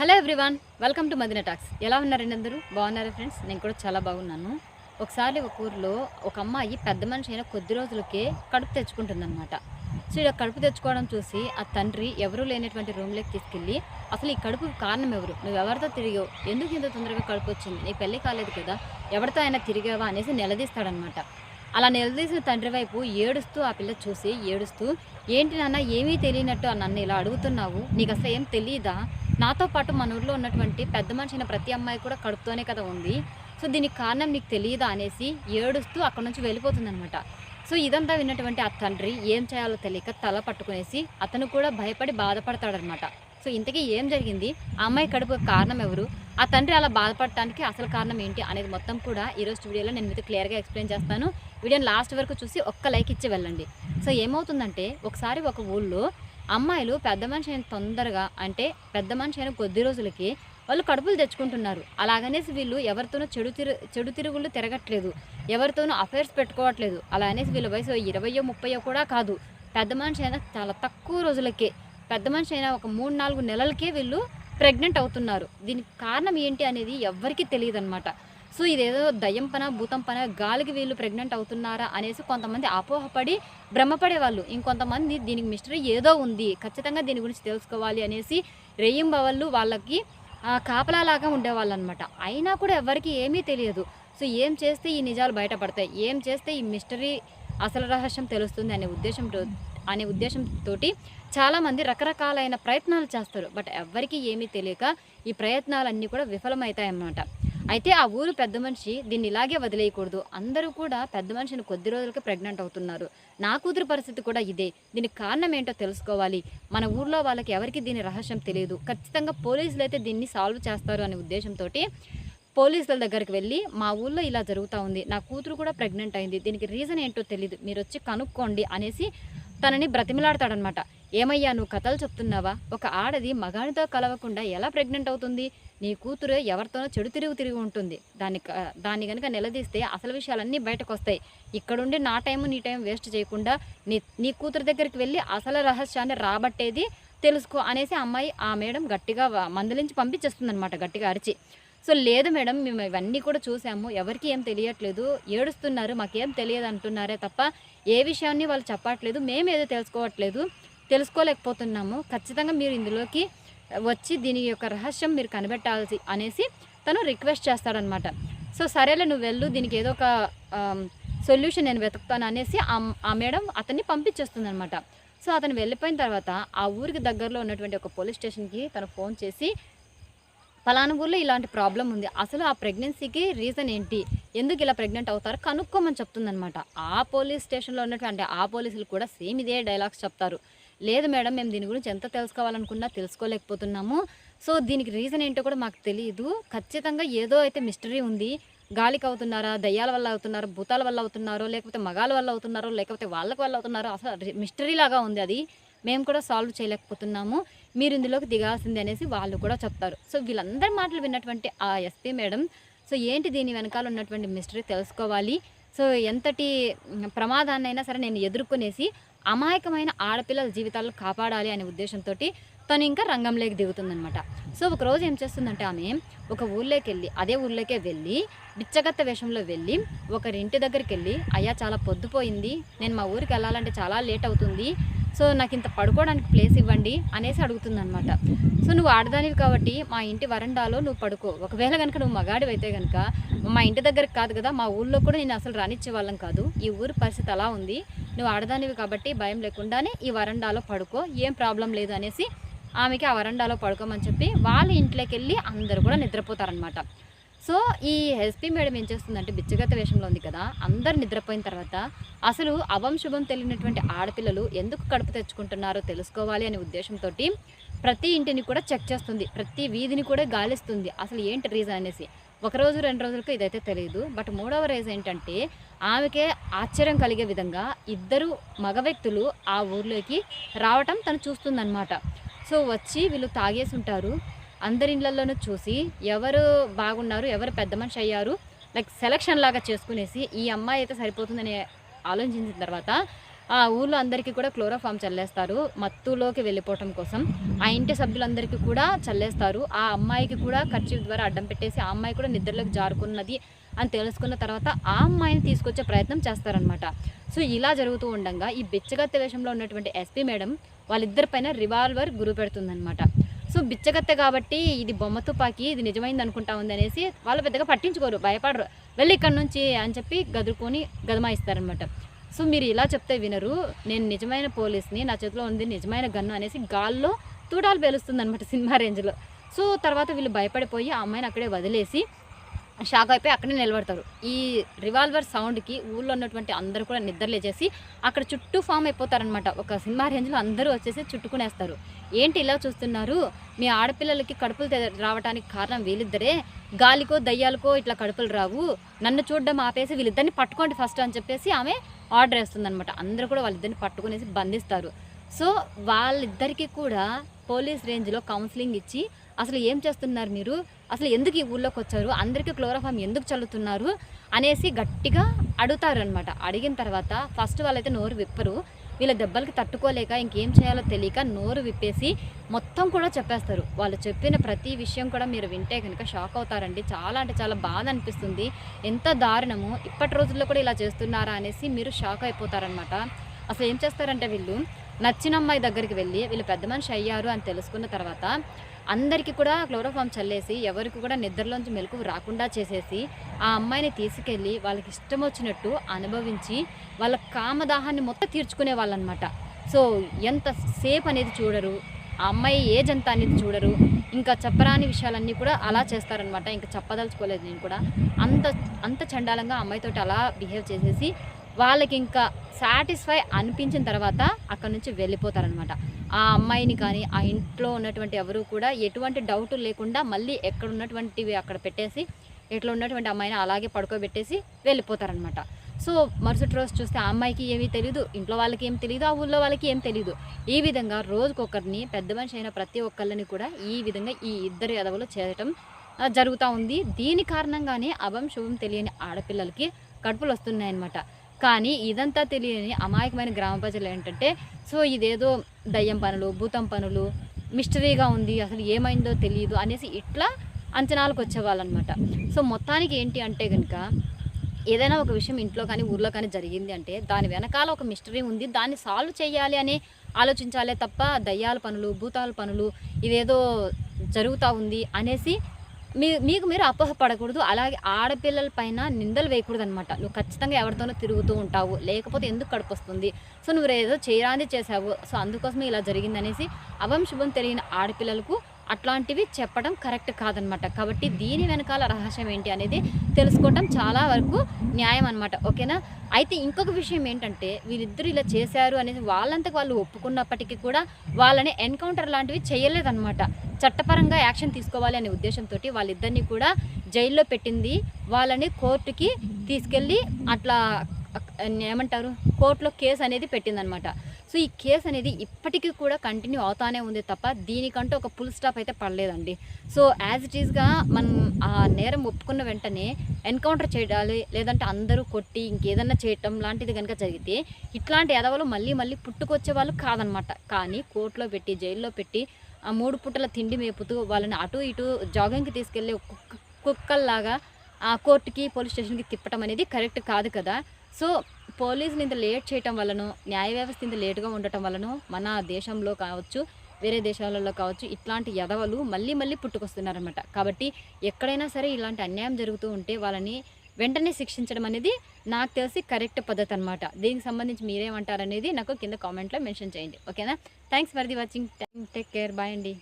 Hello everyone welcome to Madina talks. ఎలా ఉన్నారండి అందరూ? బాగున్నారా ఫ్రెండ్స్? నేను కూడా చాలా బాగున్నాను. ఒకసారి ఒక ఊర్లో ఒక అమ్మాయి పెద్ద మనిషి అయిన కొద్ది రోజులకే కడుపు తెచ్చుకుంటుందన్నమాట. సో ఇలా కడుపు తెచ్చుకోవడం చూసి ఆ తండ్రి ఎవరూ లేనటువంటి రూమ్లోకి తీసుకెళ్ళి అసలు ఈ కడుపు కారణం ఎవరు? నువ్వు ఎవరితో తిరిగావు? ఎందుకు ఇంత తొందరగా కడుపు వచ్చింది? నీ పెళ్ళి కాలేదు కదా? ఎవరితో అయినా తిరిగావా? అనేసి నిలదీస్తాడనమాట అలా నిలదీసిన తండ్రి వైపు ఏడుస్తూ ఆ పిల్ల చూసి ఏడుస్తూ ఏంటి నాన్న ఏమీ తెలియనట్టు ఆ నన్ను ఇలా అడుగుతున్నావు? నీకు అసలు ఏం తెలియదా నాతో పాటు మన ఊర్లో ఉన్నటువంటి పెద్ద మనిషి ప్రతి అమ్మాయి కూడా కడుపుతోనే కదా ఉంది. సో దీనికి కారణం నీకు తెలియదా అనేసి ఏడుస్తూ అక్కడ నుంచి వెళ్ళిపోతుందనమాట సో ఇదంతా విన్నటువంటి ఆ తండ్రి ఏం చేయాలో తెలియక తల పట్టుకునేసి అతను కూడా భయపడి బాధపడతాడనమాట సో ఇంతకీ ఏం జరిగింది? ఆ అమ్మాయి కడుపు కారణం ఎవరు? ఆ తండ్రి అలా బాధపడటానికి అసలు కారణం ఏంటి అనేది మొత్తం కూడా ఈరోజు వీడియోలో నేను మీతో క్లియర్గా ఎక్స్ప్లెయిన్ చేస్తాను. వీడియోని లాస్ట్ వరకు చూసి ఒక్క లైక్ ఇచ్చి వెళ్ళండి. సో ఏమవుతుందంటే ఒకసారి ఒక ఊళ్ళో అమ్మాయిలు పెద్ద మనిషి అయిన తొందరగా అంటే పెద్ద మనిషి అయిన కొద్ది రోజులకి వాళ్ళు కడుపులు తెచ్చుకుంటున్నారు. అలాగనేసి వీళ్ళు ఎవరితోనూ చెడు తిరు చెడు తిరుగుళ్ళు తిరగట్లేదు. ఎవరితోనూ అఫైర్స్ పెట్టుకోవట్లేదు. అలా అనేసి వీళ్ళ వయసు ఇరవయో ముప్పయో కూడా కాదు. పెద్ద మనిషి అయినా చాలా తక్కువ రోజులకే పెద్ద మనిషి అయినా ఒక మూడు నాలుగు నెలలకే వీళ్ళు ప్రెగ్నెంట్ అవుతున్నారు. దీనికి కారణం ఏంటి అనేది ఎవ్వరికీ తెలియదు అనమాట సో ఇదేదో దయ్యం పన భూతం పన గాలికి వీళ్ళు ప్రెగ్నెంట్ అవుతున్నారా అనేసి కొంతమంది అపోహపడి భ్రమపడే వాళ్ళు ఇంకొంతమంది దీనికి మిస్టరీ ఏదో ఉంది. ఖచ్చితంగా దీని గురించి తెలుసుకోవాలి అనేసి రేయింబవళ్ళు వాళ్ళకి కాపలాలాగా ఉండేవాళ్ళు అనమాట అయినా కూడా ఎవరికి ఏమీ తెలియదు. సో ఏం చేస్తే ఈ నిజాలు బయటపడతాయి? ఏం చేస్తే ఈ మిస్టరీ అసలు రహస్యం తెలుస్తుంది అనే ఉద్దేశంతో అనే ఉద్దేశంతో చాలామంది రకరకాలైన ప్రయత్నాలు చేస్తారు బట్ ఎవ్వరికీ ఏమీ తెలియక ఈ ప్రయత్నాలన్నీ కూడా విఫలమవుతాయన్నమాట అయితే ఆ ఊరు పెద్ద మనిషి దీన్ని ఇలాగే వదిలేయకూడదు. అందరూ కూడా పెద్ద మనిషిని కొద్ది రోజులకి ప్రెగ్నెంట్ అవుతున్నారు. నా కూతురు పరిస్థితి కూడా ఇదే. దీనికి కారణం ఏంటో తెలుసుకోవాలి. మన ఊర్లో వాళ్ళకి ఎవరికి దీని రహస్యం తెలియదు. ఖచ్చితంగా పోలీసులు అయితే దీన్ని సాల్వ్ చేస్తారు అనే ఉద్దేశంతో పోలీసుల దగ్గరికి వెళ్ళి మా ఊళ్ళో ఇలా జరుగుతూ ఉంది. నా కూతురు కూడా ప్రెగ్నెంట్ అయింది. దీనికి రీజన్ ఏంటో తెలియదు మీరు వచ్చి కనుక్కోండి అనేసి తనని బ్రతిమలాడతాడనమాట ఏమయ్యా నువ్వు కథలు చెప్తున్నావా? ఒక ఆడది మగానితో కలవకుండా ఎలా ప్రెగ్నెంట్ అవుతుంది? నీ కూతురు ఎవరితోనో చెడు తిరుగు తిరిగి ఉంటుంది. దాన్ని దాన్ని కనుక నిలదీస్తే అసలు విషయాలన్నీ బయటకు వస్తాయి ఇక్కడుండి నా టైం నీ టైం వేస్ట్ చేయకుండా నీ నీ కూతురు దగ్గరికి వెళ్ళి అసలు రహస్యాన్ని రాబట్టేది తెలుసుకో అనేసి అమ్మాయి ఆ మేడం గట్టిగా మందలించి పంపించేస్తుంది అనమాట గట్టిగా అరిచి. సో లేదు మేడం మేము ఇవన్నీ కూడా చూసాము. ఎవరికి ఏం తెలియట్లేదు. ఏడుస్తున్నారు మాకేం తెలియదు అంటున్నారే తప్ప ఏ విషయాన్ని వాళ్ళు చెప్పట్లేదు. మేము ఏదో తెలుసుకోవట్లేదు. తెలుసుకోలేకపోతున్నాము. ఖచ్చితంగా మీరు ఇందులోకి వచ్చి దీని యొక్క రహస్యం మీరు కనిపెట్టాల్సి అనేసి తను రిక్వెస్ట్ చేస్తాడనమాట. సో సరేలే నువ్వు వెళ్ళు దీనికి ఏదో ఒక సొల్యూషన్ నేను వెతుకుతాను అనేసి ఆ- మేడం అతన్ని పంపించేస్తుంది అనమాట సో అతను వెళ్ళిపోయిన తర్వాత ఆ ఊరికి దగ్గరలో ఉన్నటువంటి ఒక పోలీస్ స్టేషన్కి తను ఫోన్ చేసి పలానా ఊర్లో ఇలాంటి ప్రాబ్లం ఉంది. అసలు ఆ ప్రెగ్నెన్సీకి రీజన్ ఏంటి? ఎందుకు ఇలా ప్రెగ్నెంట్ అవుతారు? కనుక్కోమని చెప్తుందనమాట. ఆ పోలీస్ స్టేషన్లో ఉన్నటువంటి ఆ పోలీసులు కూడా సేమ్ ఇదే డైలాగ్స్ చెప్తారు. లేదు మేడం మేము దీని గురించి ఎంత తెలుసుకోవాలనుకున్నా తెలుసుకోలేకపోతున్నాము. సో దీనికి రీజన్ ఏంటో కూడా మాకు తెలియదు ఖచ్చితంగా ఏదో అయితే మిస్టరీ ఉంది. గాలికి అవుతున్నారా దయ్యాల వల్ల అవుతున్నారో భూతాల వల్ల అవుతున్నారో లేకపోతే మగాల వల్ల అవుతున్నారో లేకపోతే వాళ్ళకి వల్ల అవుతున్నారో అసలు మిస్టరీ లాగా ఉంది అది. మేము కూడా సాల్వ్ చేయలేకపోతున్నాము. మీరు ఇందులోకి దిగాల్సిందే అనేసి వాళ్ళు కూడా చెప్తారు. సో వీళ్ళందరి మాటలు విన్నటువంటి ఆ ఎస్పీ మేడం సో ఏంటి దీని వెనకాల ఉన్నటువంటి మిస్టరీ తెలుసుకోవాలి. సో ఎంతటి ప్రమాదాన్నైనా సరే నేను ఎదుర్కొనేసి అమాయకమైన ఆడపిల్లల జీవితాలను కాపాడాలి అనే ఉద్దేశంతో తను ఇంకా రంగంలోకి దిగుతుందనమాట సో ఒక రోజు ఏం చేస్తుందంటే ఆమె ఒక ఊర్లోకి వెళ్ళి అదే ఊర్లోకే వెళ్ళి బిచ్చగత్త వేషంలో వెళ్ళి ఒకరి ఇంటి దగ్గరికి వెళ్ళి అయ్యా చాలా పొద్దుపోయింది. నేను మా ఊరికి వెళ్ళాలంటే చాలా లేట్ అవుతుంది. సో నాకు ఇంత పడుకోవడానికి ప్లేస్ ఇవ్వండి అనేసి అడుగుతుందనమాట సో నువ్వు ఆడదానివి కాబట్టి మా ఇంటి వరండాలో నువ్వు పడుకో. ఒకవేళ కనుక నువ్వు మగాడి అయితే కనుక మా ఇంటి దగ్గరికి కాదు కదా మా ఊళ్ళో కూడా నేను అసలు రానిచ్చే వాళ్ళం కాదు. ఈ ఊరి పరిస్థితి అలా ఉంది. నువ్వు ఆడదానివి కాబట్టి భయం లేకుండానే ఈ వరండాలో పడుకో ఏం ప్రాబ్లం లేదు అనేసి ఆమెకి ఆ వరండాలో పడుకోమని చెప్పి వాళ్ళ ఇంట్లోకి వెళ్ళి అందరూ కూడా నిద్రపోతారనమాట సో ఈ ఎస్పీ మేడం ఏం చేస్తుందంటే బిచ్చగత వేషంలో ఉంది కదా అందరు నిద్రపోయిన తర్వాత అసలు అవం శుభం తెలియనటువంటి ఆడపిల్లలు ఎందుకు కడుపు తెచ్చుకుంటున్నారో తెలుసుకోవాలి అనే ఉద్దేశంతో ప్రతి ఇంటిని కూడా చెక్ చేస్తుంది ప్రతి వీధిని కూడా గాలిస్తుంది. అసలు ఏంటి రీజన్ అనేసి ఒక రోజు రెండు రోజులకు ఇదైతే తెలియదు బట్ మూడవ రీజన్ ఏంటంటే ఆమెకే ఆశ్చర్యం కలిగే విధంగా ఇద్దరు మగ వ్యక్తులు ఆ ఊర్లోకి రావటం తను చూస్తుందన్నమాట. సో వచ్చి వీళ్ళు తాగేసి ఉంటారు. అందరి ఇళ్ళల్లోనూ చూసి ఎవరు బాగున్నారు ఎవరు పెద్ద మనిషి అయ్యారు లైక్ సెలక్షన్ లాగా చేసుకునేసి ఈ అమ్మాయి అయితే సరిపోతుందని ఆలోచించిన తర్వాత ఆ ఊళ్ళో అందరికీ కూడా క్లోరోఫామ్ చల్లేస్తారు మత్తులోకి వెళ్ళిపోవటం కోసం. ఆ ఇంటి సభ్యులందరికీ కూడా చల్లేస్తారు ఆ అమ్మాయికి కూడా ఖర్చు ద్వారా అడ్డం పెట్టేసి ఆ అమ్మాయి కూడా నిద్రలోకి జారుకున్నది అని తెలుసుకున్న తర్వాత ఆ అమ్మాయిని తీసుకొచ్చే ప్రయత్నం చేస్తారనమాట సో ఇలా జరుగుతూ ఉండగా ఈ బిచ్చగత్తె వేషంలో ఉన్నటువంటి ఎస్పీ మేడం వాళ్ళిద్దరి పైన రివాల్వర్ గురి పెడుతుందనమాట సో బిచ్చగత్తె కాబట్టి ఇది బొమ్మ తుపాకి ఇది నిజమైంది అనుకుంటా ఉంది అనేసి వాళ్ళు పెద్దగా పట్టించుకోరు భయపడరు. వెళ్ళి ఇక్కడ నుంచి అని చెప్పి గదురుకొని గదమాయిస్తారనమాట సో మీరు ఇలా చెప్తే వినరు నేను నిజమైన పోలీస్ని నా చేతిలో ఉంది నిజమైన గన్ను అనేసి గాల్లో తూడాలు పేలుస్తుంది అనమాట సినిమా రేంజ్లో. సో తర్వాత వీళ్ళు భయపడిపోయి ఆ అమ్మాయిని అక్కడే వదిలేసి షాక్ అయిపోయి అక్కడే నిలబడతారు. ఈ రివాల్వర్ సౌండ్కి ఊళ్ళో ఉన్నటువంటి అందరూ కూడా నిద్రలేచేసి అక్కడ చుట్టూ ఫామ్ అయిపోతారనమాట ఒక సినిమా రేంజ్లో అందరూ వచ్చేసి చుట్టుకునేస్తారు. ఏంటి ఇలా చూస్తున్నారు? మీ ఆడపిల్లలకి కడుపులు రావడానికి కారణం వీళ్ళిద్దరే. గాలికో దయ్యాలకో ఇట్లా కడుపులు రావు. నన్ను చూడడం ఆపేసి వీళ్ళిద్దరిని పట్టుకోండి ఫస్ట్ అని చెప్పేసి ఆమె ఆర్డర్ వేస్తుందనమాట అందరూ కూడా వాళ్ళిద్దరిని పట్టుకునేసి బంధిస్తారు. సో వాళ్ళిద్దరికీ కూడా పోలీస్ రేంజ్లో కౌన్సిలింగ్ ఇచ్చి అసలు ఏం చేస్తున్నారు మీరు? అసలు ఎందుకు ఈ ఊళ్ళోకి వచ్చారు? అందరికీ క్లోరోఫామ్ ఎందుకు చల్లుతున్నారు? అనేసి గట్టిగా అడుగుతారు అనమాట అడిగిన తర్వాత ఫస్ట్ వాళ్ళైతే నోరు విప్పరు. వీళ్ళ దెబ్బలకి తట్టుకోలేక ఇంకేం చేయాలో తెలియక నోరు విప్పేసి మొత్తం కూడా చెప్పేస్తారు. వాళ్ళు చెప్పిన ప్రతి విషయం కూడా మీరు వింటే కనుక షాక్ అవుతారండి. చాలా అంటే చాలా బాధ అనిపిస్తుంది. ఎంత దారుణము. ఇప్పటి రోజుల్లో కూడా ఇలా చేస్తున్నారా అనేసి మీరు షాక్ అయిపోతారనమాట అసలు ఏం చేస్తారంటే వీళ్ళు నచ్చిన అమ్మాయి దగ్గరికి వెళ్ళి వీళ్ళు పెద్ద మనిషి అయ్యారు అని తెలుసుకున్న తర్వాత అందరికీ కూడా క్లోరోఫామ్ చల్లేసి ఎవరికి కూడా నిద్రలోంచి మెలకు రాకుండా చేసేసి ఆ అమ్మాయిని తీసుకెళ్ళి వాళ్ళకి ఇష్టం వచ్చినట్టు అనుభవించి వాళ్ళ కామదాహాన్ని మొత్తం తీర్చుకునే వాళ్ళనమాట. సో ఎంత సేఫ్ అనేది చూడరు. ఆ అమ్మాయి ఏజ్ ఎంత అనేది చూడరు. ఇంకా చెప్పరాని విషయాలన్నీ కూడా అలా చేస్తారనమాట. ఇంకా చెప్పదలుచుకోలేదు నేను కూడా. అంత అంత చండాలంగా అమ్మాయితో అమ్మాయితోటి అలా బిహేవ్ చేసేసి వాళ్ళకి ఇంకా సాటిస్ఫై అనిపించిన తర్వాత అక్కడ నుంచి వెళ్ళిపోతారనమాట ఆ అమ్మాయిని కానీ ఆ ఇంట్లో ఉన్నటువంటి ఎవరు కూడా ఎటువంటి డౌట్ లేకుండా మళ్ళీ ఎక్కడ ఉన్నటువంటివి అక్కడ పెట్టేసి ఇట్లా ఉన్నటువంటి అమ్మాయిని అలాగే పడుకోబెట్టేసి వెళ్ళిపోతారనమాట సో మరుసటి రోజు చూస్తే ఆ అమ్మాయికి ఏమీ తెలియదు ఇంట్లో వాళ్ళకి ఏం తెలియదు ఆ ఊళ్ళో వాళ్ళకి ఏం తెలియదు ఈ విధంగా రోజుకొకరిని పెద్ద మనిషి అయిన ప్రతి ఒక్కళ్ళని కూడా ఈ విధంగా ఈ ఇద్దరు ఎదవలు చేయటం జరుగుతూ ఉంది. దీని కారణంగానే అభం శుభం తెలియని ఆడపిల్లలకి కడుపులు వస్తున్నాయన్నమాట కానీ ఇదంతా తెలియని అమాయకమైన గ్రామ ప్రజలు ఏంటంటే సో ఇదేదో దయ్యం పనులు భూతం పనులు మిస్టరీగా ఉంది అసలు ఏమైందో తెలియదు అనేసి ఇట్లా అంచనాలకు వచ్చేవాళ్ళు అనమాట సో మొత్తానికి ఏంటి అంటే కనుక ఏదైనా ఒక విషయం ఇంట్లో కానీ ఊర్లో కానీ జరిగింది అంటే దాని వెనకాల ఒక మిస్టరీ ఉంది దాన్ని సాల్వ్ చేయాలి అని ఆలోచించాలే తప్ప దయ్యాల పనులు భూతాల పనులు ఇదేదో జరుగుతూ ఉంది అనేసి మీ మీకు మీరు అపోహపడకూడదు అలాగే ఆడపిల్లల పైన నిందలు వేయకూడదు అనమాట నువ్వు ఖచ్చితంగా ఎవరితోనో తిరుగుతూ ఉంటావు. లేకపోతే ఎందుకు కడుపు వస్తుంది సో నువ్వు ఏదో చేయరాంది చేసావు సో అందుకోసమే ఇలా జరిగిందనేసి అవం శుభం తెలియని ఆడపిల్లలకు అట్లాంటివి చెప్పడం కరెక్ట్ కాదనమాట. కాబట్టి దీని వెనకాల రహస్యం ఏంటి అనేది తెలుసుకోవటం చాలా వరకు న్యాయం అనమాట. ఓకేనా? అయితే ఇంకొక విషయం ఏంటంటే వీళ్ళిద్దరు ఇలా చేశారు అనేది వాళ్ళంతకు వాళ్ళు ఒప్పుకున్నప్పటికీ కూడా వాళ్ళని ఎన్కౌంటర్ లాంటివి చేయలేదన్నమాట చట్టపరంగా యాక్షన్ తీసుకోవాలి అనే ఉద్దేశంతో వాళ్ళిద్దరిని కూడా జైల్లో పెట్టింది. వాళ్ళని కోర్టుకి తీసుకెళ్ళి అట్లా ఏమంటారు కోర్టులో కేసు అనేది పెట్టిందనమాట. సో ఈ కేసు అనేది ఇప్పటికీ కూడా కంటిన్యూ అవుతానే ఉంది తప్ప దీనికంటూ ఒక ఫుల్ స్టాప్ అయితే పడలేదండి. సో యాజ్ ఇట్ ఈస్గా మనం ఆ నేరం ఒప్పుకున్న వెంటనే ఎన్కౌంటర్ చేయాలి లేదంటే అందరూ కొట్టి ఇంకేదన్నా చేయటం లాంటిది కనుక జరిగితే ఇట్లాంటి ఎదవలు మళ్ళీ మళ్ళీ పుట్టుకొచ్చే వాళ్ళు కాదనమాట. కానీ కోర్టులో పెట్టి జైల్లో పెట్టి ఆ మూడు పుట్టల తిండి మేపుతూ వాళ్ళని అటు ఇటు జాగింగ్కి తీసుకెళ్ళే కుక్కల్లాగా ఆ కోర్టుకి పోలీస్ స్టేషన్కి తిప్పటం అనేది కరెక్ట్ కాదు కదా. సో పోలీసులు ఇంత లేట్ చేయటం వలన న్యాయ వ్యవస్థ ఇంత లేటుగా ఉండటం వలన మన దేశంలో కావచ్చు వేరే దేశాలలో కావచ్చు ఇట్లాంటి ఎదవలు మళ్ళీ మళ్ళీ పుట్టుకొస్తున్నారనమాట కాబట్టి ఎక్కడైనా సరే ఇలాంటి అన్యాయం జరుగుతూ ఉంటే వాళ్ళని వెంటనే శిక్షించడం అనేది నాకు తెలిసి కరెక్ట్ పద్ధతి అనమాట దీనికి సంబంధించి మీరేమంటారనేది నాకు కింద కామెంట్లో మెన్షన్ చేయండి. ఓకేనా? Thanks for the watching. Take care. Bye అండి.